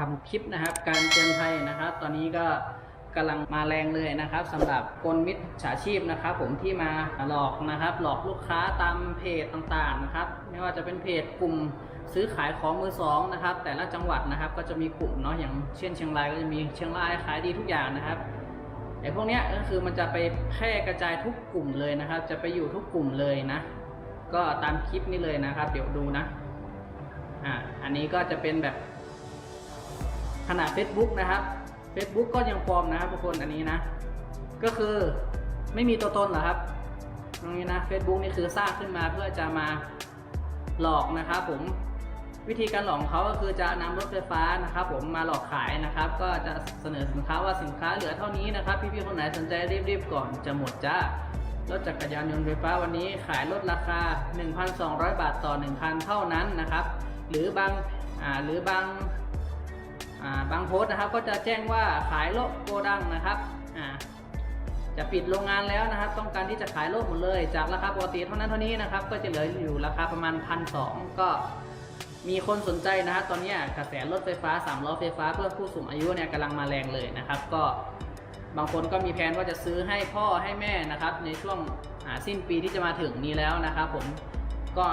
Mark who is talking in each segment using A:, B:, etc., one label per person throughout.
A: ทำคลิปนะครับ การเตือนภัยนะครับ ตอนนี้ก็กำลังมาแรงเลยนะครับสำหรับกลมิจฉาชีพนะครับ ผมที่มาหลอกนะครับ หลอกลูกค้าตามเพจต่างๆนะครับ ไม่ว่าจะเป็นเพจกลุ่มซื้อขายของมือสองนะครับ แต่ละจังหวัดนะครับ ก็จะมีกลุ่มเนาะอย่างเช่นเชียงรายก็จะมีเชียงรายขายดีทุกอย่างนะครับไอ้พวกเนี้ยก็คือมันจะไปแพร่กระจายทุกกลุ่มเลยนะครับ จะไปอยู่ทุกกลุ่มเลยนะ ก็ตามคลิปนี้เลยนะครับ เดี๋ยวดูนะอ่าอันนี้ก็จะเป็นแบบ ขนาด Facebook นะครับ Facebook ก็ยังปลอมนะครับทุกคนอันนี้นะ ก็คือไม่มีตัวตนเหรอครับตรงนี้นะ Facebook นี่คือสร้างขึ้นมาเพื่อจะมาหลอกนะครับผมวิธีการหลอกของเขาก็คือจะนำรถไฟฟ้านะครับ ผมมาหลอกขายนะครับ ก็จะเสนอสินค้าว่าสินค้าเหลือเท่านี้นะครับ พี่ๆคนไหนสนใจรีบๆก่อนจะหมดจ้ารถจักรยานยนต์ไฟฟ้าวันนี้ขายลดราคา 1,200 บาทต่อ 1 คันเท่านั้นนะครับ หรือบางหรือบาง บางโพสต์นะครับก็จะแจ้งว่าขายโลกโกดังนะครับจะปิดโรงงานแล้วนะครับ ต้องการที่จะขายโลกหมดเลย จากราคาปกติเท่านั้นเท่านี้นะครับ ก็จะเหลืออยู่ราคาประมาณพันสก็มีคนสนใจนะครับตอนนี้กระแสรถไฟฟ้า3ล้อไฟฟ้าเพื่อผู้สูงอายุเนี่ยกำลังมาแรงเลยนะครับ ก็บางคนก็มีแผนว่าจะซื้อให้พ่อให้แม่นะครับ ในช่วงสิ้นปีที่จะมาถึงนี้แล้วนะครับ ผมก็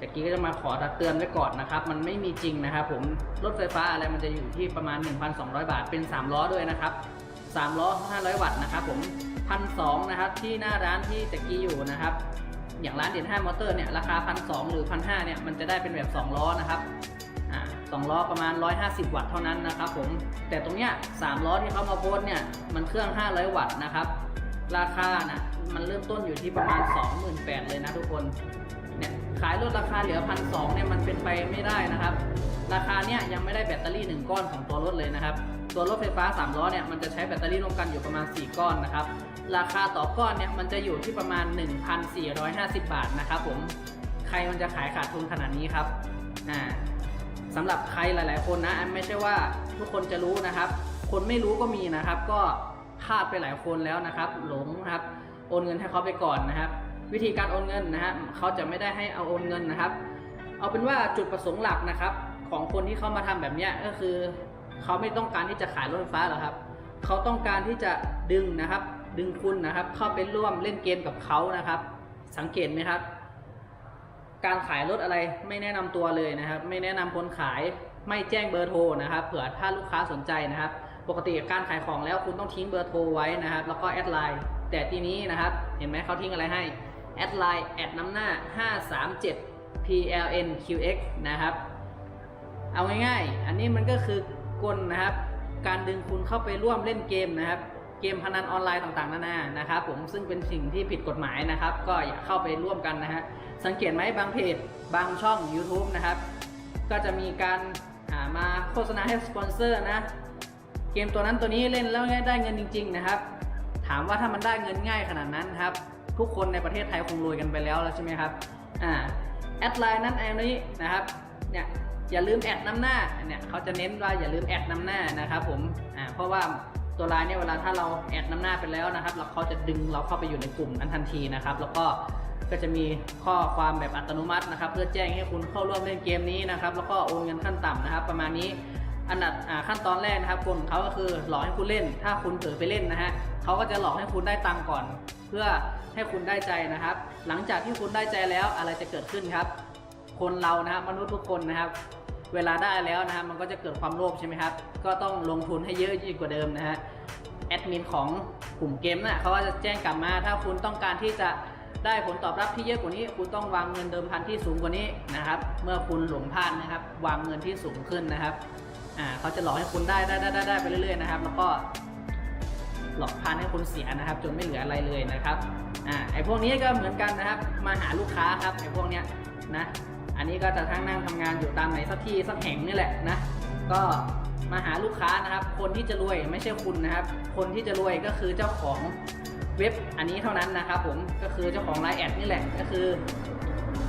A: ตะกี้ก็จะมาขอตักเตือนไว้ก่อนนะครับ มันไม่มีจริงนะครับผม รถไฟฟ้าอะไรมันจะอยู่ที่ประมาณ 1,200 บาท เป็น 3 ล้อด้วยนะครับ 3 ล้อ 500 วัตต์นะครับผมพันสนะครับที่หน้าร้านที่ตะกี้อยู่นะครับ อย่างร้านเด่น5มอเตอร์เนี่ยราคาพันสหรือพันหเนี่ยมันจะได้เป็นแบบ 2 ล้อนะครับสองล้อประมาณ 150 วัตต์เท่านั้นนะครับผม แต่ตรงเนี้ยสามล้อที่เขามาโพสต์เนี่ยมันเครื่อง 500 วัตต์นะครับ ราคานะ มันเริ่มต้นอยู่ที่ประมาณ 28,000เลยนะทุกคนเนี่ยขายลดราคาเหลือพันสเนี่ยมันเป็นไปไม่ได้นะครับ ราคาเนี่ยยังไม่ได้แบตเตอรี่ 1 ก้อนของตัวรถเลยนะครับ ตัวรถไฟฟ้า3ล้อเนี่ยมันจะใช้แบตเตอรี่รวมกันอยู่ประมาณ 4 ก้อนนะครับ ราคาต่อก้อนเนี่ยมันจะอยู่ที่ประมาณ 1,450 บาทนะครับผมใครมันจะขายขาดทุนขนาดนี้ครับอ่าสำหรับใครหลาย ๆ คนนะไม่ใช่ว่าทุกคนจะรู้นะครับ คนไม่รู้ก็มีนะครับ ก็พลาดไปหลายคนแล้วนะครับ หลงครับ โอนเงินให้เขาไปก่อนนะครับ วิธีการโอนเงินนะฮะเขาจะไม่ได้ให้เอาโอนเงินนะครับ เอาเป็นว่าจุดประสงค์หลักนะครับ ของคนที่เขามาทำแบบนี้ก็คือ เขาไม่ต้องการที่จะขายรถไฟฟ้าหรอกครับ เขาต้องการที่จะดึงนะครับ ดึงคุณนะครับ เข้าไปร่วมเล่นเกมกับเขานะครับ สังเกตไหมครับ การขายรถอะไรไม่แนะนำตัวเลยนะครับ ไม่แนะนำคนขายไม่แจ้งเบอร์โทรนะครับ เผื่อถ้าลูกค้าสนใจนะครับ ปกติการขายของแล้วคุณต้องทิ้งเบอร์โทรไว้นะครับ แล้วก็แอดไลน์ แต่ทีนี้นะครับ เห็นไหมเขาทิ้งอะไรให้แอดไลน์แอดน้ำหน้า 537 PLNQX นะครับ เอาง่ายๆ อันนี้มันก็คือกลนะครับ การดึงคุณเข้าไปร่วมเล่นเกมนะครับ เกมพนันออนไลน์ต่างๆ นานานะครับ ผมซึ่งเป็นสิ่งที่ผิดกฎหมายนะครับ ก็อย่าเข้าไปร่วมกันนะฮะ สังเกตไหมบางเพจ บางช่อง YouTube นะครับ ก็จะมีการามาโฆษณาให้สปอนเซอร์นะ เกมตัวนั้นตัวนี้เล่นแล้วได้เงินจริง ๆ นะครับ ถามว่าถ้ามันได้เงินง่ายขนาดนั้นครับ ทุกคนในประเทศไทยคงรวยกันไปแล้วแล้วใช่ไหมครับอ่าแอดไลน์นั้นแอดนี้นะครับเนี่ยอย่าลืมแอดน้ำหน้าเนี่ยเขาจะเน้นว่าอย่าลืมแอดน้ำหน้านะครับผมอ่าเพราะว่าตัวไลน์เนี่ยเวลาถ้าเราแอดน้ำหน้าไปแล้วนะครับแล้วเขาจะดึงเราเข้าไปอยู่ในกลุ่มนั้นทันทีนะครับ แล้วก็ก็จะมีข้อความแบบอัตโนมัตินะครับ เพื่อแจ้งให้คุณเข้าร่วมเล่นเกมนี้นะครับ แล้วก็โอนเงินขั้นต่ำนะครับ ประมาณนี้ อันดับขั้นตอนแรกนะครับกลของเขาก็คือหลอกให้คุณเล่น ถ้าคุณเผลอไปเล่นนะฮะเขาก็จะหลอกให้คุณได้ตังก่อน เพื่อให้คุณได้ใจนะครับ หลังจากที่คุณได้ใจแล้วอะไรจะเกิดขึ้นครับ คนเรานะครับมนุษย์ทุกคนนะครับ เวลาได้แล้วนะครับมันก็จะเกิดความโลภใช่ไหมครับ ก็ต้องลงทุนให้เยอะยิ่งกว่าเดิมนะฮะแอดมินของกลุ่มเกมน่ะเขาก็จะแจ้งกลับมา ถ้าคุณต้องการที่จะได้ผลตอบรับที่เยอะกว่านี้ คุณต้องวางเงินเดิมพันที่สูงกว่านี้นะครับ เมื่อคุณหลงพลาดนะครับ วางเงินที่สูงขึ้นนะครับ อ่าเขาจะหลอกให้คุณได้ได้ได้ได้ไปเรื่อยๆนะครับ แล้วก็หลอกพันให้คุณเสียนะครับ จนไม่เหลืออะไรเลยนะครับอ่าไอพวกนี้ก็เหมือนกันนะครับ มาหาลูกค้าครับไอพวกเนี้ยนะ อันนี้ก็จะทั้งนั่งทำงานอยู่ตามไหนสักที่สักแห่งนี่แหละนะ ก็มาหาลูกค้านะครับ คนที่จะรวยไม่ใช่คุณนะครับ คนที่จะรวยก็คือเจ้าของเว็บอันนี้เท่านั้นนะครับผมก็คือเจ้าของไลน์แอดนี่แหละก็คือ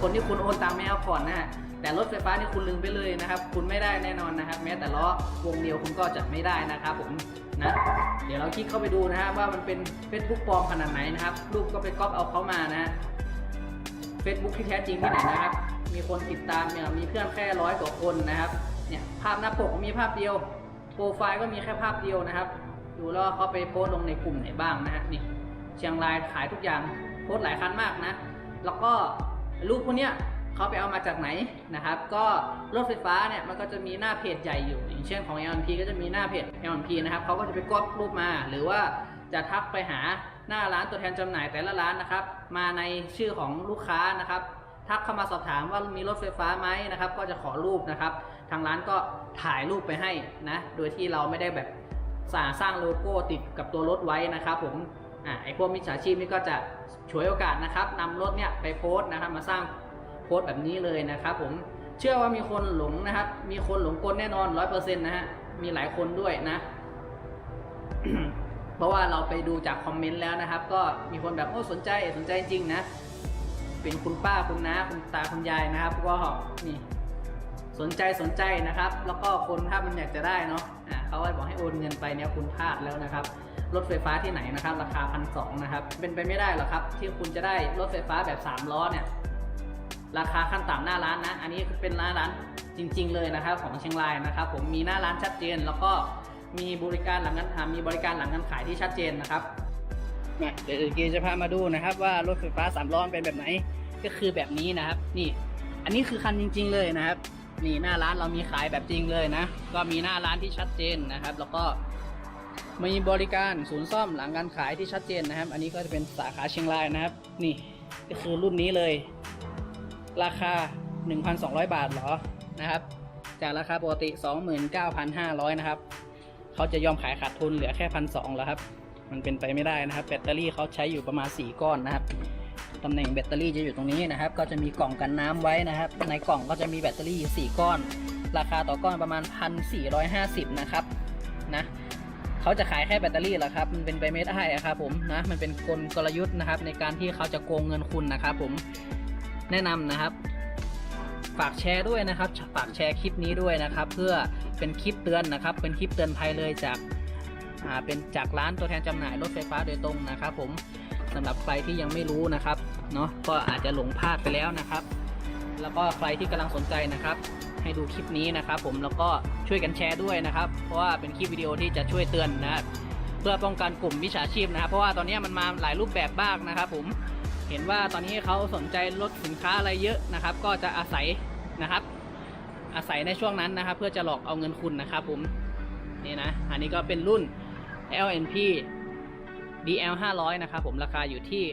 A: คนที่คุณโอนตังค์ไม่เอาก่อนนะฮะ แต่รถไฟฟ้านี่คุณลืมไปเลยนะครับ คุณไม่ได้แน่นอนนะครับ แม้แต่ล้อวงเดียวคุณก็จะไม่ได้นะครับผมนะเดี๋ยวเราคลิกเข้าไปดูนะฮะว่ามันเป็น Facebook ปลอมขนาดไหนนะครับรูปก็ไปก๊อปเอาเขามานะฮะ Facebook ที่แท้จริงที่ไหนนะครับ มีคนติดตามเนี่ยมีเพื่อนแค่ร้อยกว่าคนนะครับเนี่ยภาพหน้าปกมีภาพเดียวโปรไฟล์ก็มีแค่ภาพเดียวนะครับดูแล้วเขาไปโพสต์ลงในกลุ่มไหนบ้างนะฮะนี่เชียงรายขายทุกอย่างโพสต์หลายคันมากนะ แล้วก็รูปพวกเนี้ย เขาไปเอามาจากไหนนะครับ ก็รถไฟฟ้าเนี่ยมันก็จะมีหน้าเพจใหญ่อยู่ อย่างเช่นของ LNP ก็จะมีหน้าเพจ LNP นะครับเขาก็จะไปก๊อปรูปมาหรือว่าจะทักไปหาหน้าร้านตัวแทนจำหน่ายแต่ละร้านนะครับ มาในชื่อของลูกค้านะครับ ทักเข้ามาสอบถามว่ามีรถไฟฟ้าไหมนะครับ ก็จะขอรูปนะครับ ทางร้านก็ถ่ายรูปไปให้นะ โดยที่เราไม่ได้แบบสร้างสร้างโลโก้ติดกับตัวรถไว้นะครับผมอไอพวกมิจฉาชีพนี่ก็จะฉวยโอกาสนะครับนำรถเนี่ยไปโพสต์นะครับมาสร้าง โพสต์แบบนี้เลยนะครับผมเชื่อว่ามีคนหลงนะครับ มีคนหลงกลแน่นอนร้อยเปอร์เซ็นต์นะฮะมีหลายคนด้วยนะเพราะว่าเราไปดูจากคอมเมนต์แล้วนะครับ ก็มีคนแบบโอ้สนใจสนใจจริงนะ เป็นคุณป้าคุณน้าคุณตาคุณยายนะครับก็นี่สนใจสนใจนะครับ แล้วก็คนถ้ามันอยากจะได้เนาะอ่าเขาบอกให้โอนเงินไปเนี่ยคุณพลาดแล้วนะครับรถไฟฟ้าที่ไหนนะครับ ราคาพันสองนะครับ เป็นไปไม่ได้หรอกครับ ที่คุณจะได้รถไฟฟ้าแบบสามล้อเนี่ย ราคาขั้นต่ำหน้าร้านนะ อันนี้เป็นหน้าร้านจริง ๆ เลยนะครับของเชียงรายนะครับ ผมมีหน้าร้านชัดเจน แล้วก็มีบริการหลังการอ่ามีบริการหลังการขายที่ชัดเจนนะครับเนี่ยเดี๋ยวกีจะพามาดูนะครับ ว่ารถไฟฟ้าสามล้อเป็นแบบไหนก็คือแบบนี้นะครับ นี่ อันนี้คือคันจริง ๆ เลยนะครับ นี่หน้าร้านเรามีขายแบบจริงเลยนะ ก็มีหน้าร้านที่ชัดเจนนะครับ แล้วก็มีบริการศูนย์ซ่อมหลังการขายที่ชัดเจนนะครับ อันนี้ก็จะเป็นสาขาเชียงรายนะครับ นี่ก็คือรุ่นนี้เลย ราคา 1,200 บาทเหรอนะครับ จากราคาปกติ 29,500 นะครับ เขาจะยอมขายขาดทุนเหลือแค่พันสองแล้วครับ มันเป็นไปไม่ได้นะครับ แบตเตอรี่เขาใช้อยู่ประมาณ 4 ก้อนนะครับตำแหน่งแบตเตอรี่จะอยู่ตรงนี้นะครับ ก็จะมีกล่องกันน้ำไว้นะครับ ในกล่องก็จะมีแบตเตอรี่ 4 ก้อน ราคาต่อก้อนประมาณ 1,450 นะครับ นะเขาจะขายแค่แบตเตอรี่เหรอครับ มันเป็นไปไม่ได้อะครับผมนะ มันเป็นกลกลยุทธ์นะครับ ในการที่เขาจะโกงเงินคุณนะครับผม แนะนำนะครับ ฝากแชร์ด้วยนะครับ ฝากแชร์คลิปนี้ด้วยนะครับ เพื่อเป็นคลิปเตือนนะครับ เป็นคลิปเตือนภัยเลยจากอ่าเป็นจากร้านตัวแทนจำหน่ายรถไฟฟ้าโดยตรงนะครับ ผมสำหรับใครที่ยังไม่รู้นะครับเนาะก็อาจจะหลงพลาดไปแล้วนะครับ แล้วก็ใครที่กำลังสนใจนะครับ ให้ดูคลิปนี้นะครับ ผมแล้วก็ช่วยกันแชร์ด้วยนะครับ เพราะว่าเป็นคลิปวิดีโอที่จะช่วยเตือนนะครับเพื่อป้องกันกลุ่มวิชาชีพนะครับ เพราะว่าตอนนี้มันมาหลายรูปแบบบ้างนะครับ ผม เห็นว่าตอนนี้เขาสนใจลดสินค้าอะไรเยอะนะครับ ก็จะอาศัยนะครับ อาศัยในช่วงนั้นนะครับ เพื่อจะหลอกเอาเงินคุณนะครับผมนี่นะอันนี้ก็เป็นรุ่น LNP DL 500นะครับผมราคาอยู่ที่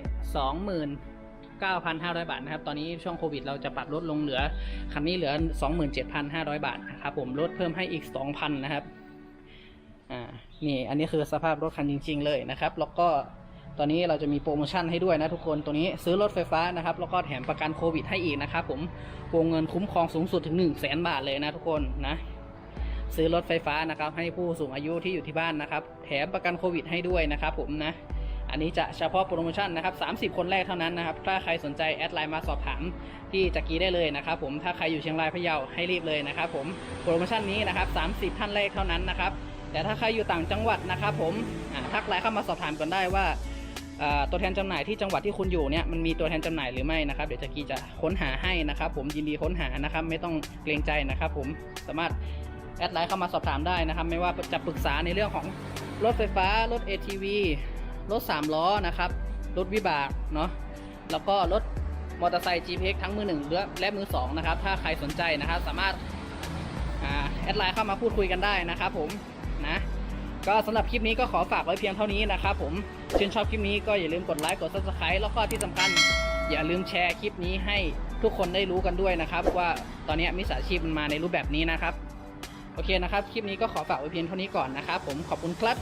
A: 29,500 บาทนะครับ ตอนนี้ช่วงโควิดเราจะปรับลดลงเหลือ คันนี้เหลือ 27,500 บาทนะครับผมลดเพิ่มให้อีก 2,000 นะครับ อ่า นี่อันนี้คือสภาพรถคันจริง ๆ เลยนะครับ แล้วก็ ตอนนี้เราจะมีโปรโมชั่นให้ด้วยนะทุกคน ตัวนี้ซื้อรถไฟฟ้านะครับ แล้วก็แถมประกันโควิดให้อีกนะครับผมวงเงินคุ้มครองสูงสุดถึง 1 0 0 0 0แสนบาทเลยนะทุกคนนะ ซื้อรถไฟฟ้านะครับ ให้ผู้สูงอายุที่อยู่ที่บ้านนะครับ แถมประกันโควิดให้ด้วยนะครับผมนะ อันนี้จะเฉพาะโปรโมชั่นนะครับ30 คนแรกเท่านั้นนะครับ ถ้าใครสนใจแอดไลน์มาสอบถามที่จักรีได้เลยนะครับผม ถ้าใครอยู่เชียงรายพะเยาให้รีบเลยนะครับผม โปรโมชั่นนี้นะครับ30 ท่านแรกเท่านั้นนะครับ แต่ถ้าใครอยู่ต่างจังหวัดนะครับผมทักไลน์เข้ามาสอบถามกันได้ว่า ตัวแทนจำหน่ายที่จังหวัดที่คุณอยู่เนี่ยมันมีตัวแทนจำหน่ายหรือไม่นะครับ เดี๋ยวจักรีจะค้นหาให้นะครับ ผมยินดีค้นหานะครับ ไม่ต้องเกรงใจนะครับ ผมสามารถแอดไลน์เข้ามาสอบถามได้นะครับ ไม่ว่าจะปรึกษาในเรื่องของรถไฟฟ้ารถ ATV รถ3ล้อนะครับรถวิบากเนาะแล้วก็รถมอเตอร์ไซค์ GPX ทั้งมือหนึ่งและมือสองนะครับ ถ้าใครสนใจนะครับสามารถอาแอดไลน์เข้ามาพูดคุยกันได้นะครับ ผมนะ ก็สำหรับคลิปนี้ก็ขอฝากไว้เพียงเท่านี้นะครับผมชื่นชอบคลิปนี้ก็อย่าลืมกดไลค์กด subscribe แล้วก็ที่สำคัญอย่าลืมแชร์คลิปนี้ให้ทุกคนได้รู้กันด้วยนะครับ ว่าตอนนี้มิจฉาชีพมันมาในรูปแบบนี้นะครับ โอเคนะครับ คลิปนี้ก็ขอฝากไว้เพียงเท่านี้ก่อนนะครับผมขอบคุณครับ